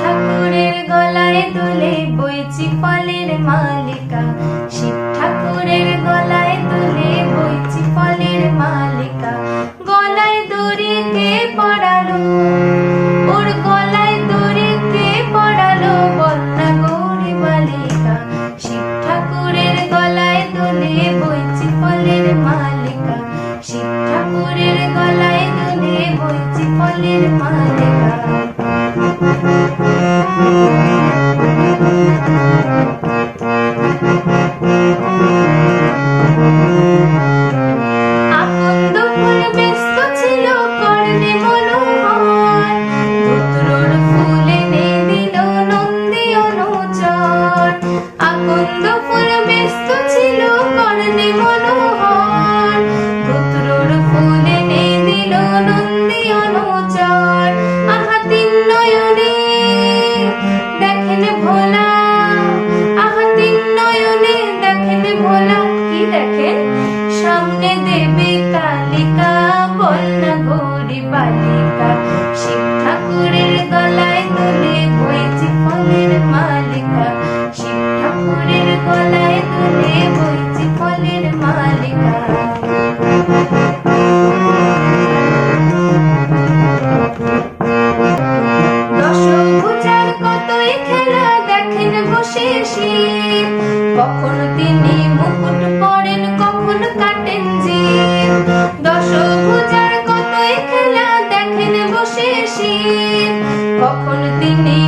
ঠাকুরের গলায় দুলে বইছি ফলের মালিকা। শিব ঠাকুরের গলায় দুলে বইছি ফলের মালিকা। গলায় দড়ি কে পড়ালো, ওর গলায় দড়ি কে পড়ালো বন্যা গৌরী বালিকা শিব ঠাকুরের গলায় দুলে বইছি ফলের মালিকা। শিব ঠাকুরের গলায় দুলে বইছি ফলের মালিকা। Thank you. দেখেন বসে শিব কখনো তিনি মুকুট পরেন, কখনো কাটেন জিভ দশভুজার কতই খেলা দেখেন বসে শিব কখনো তিনি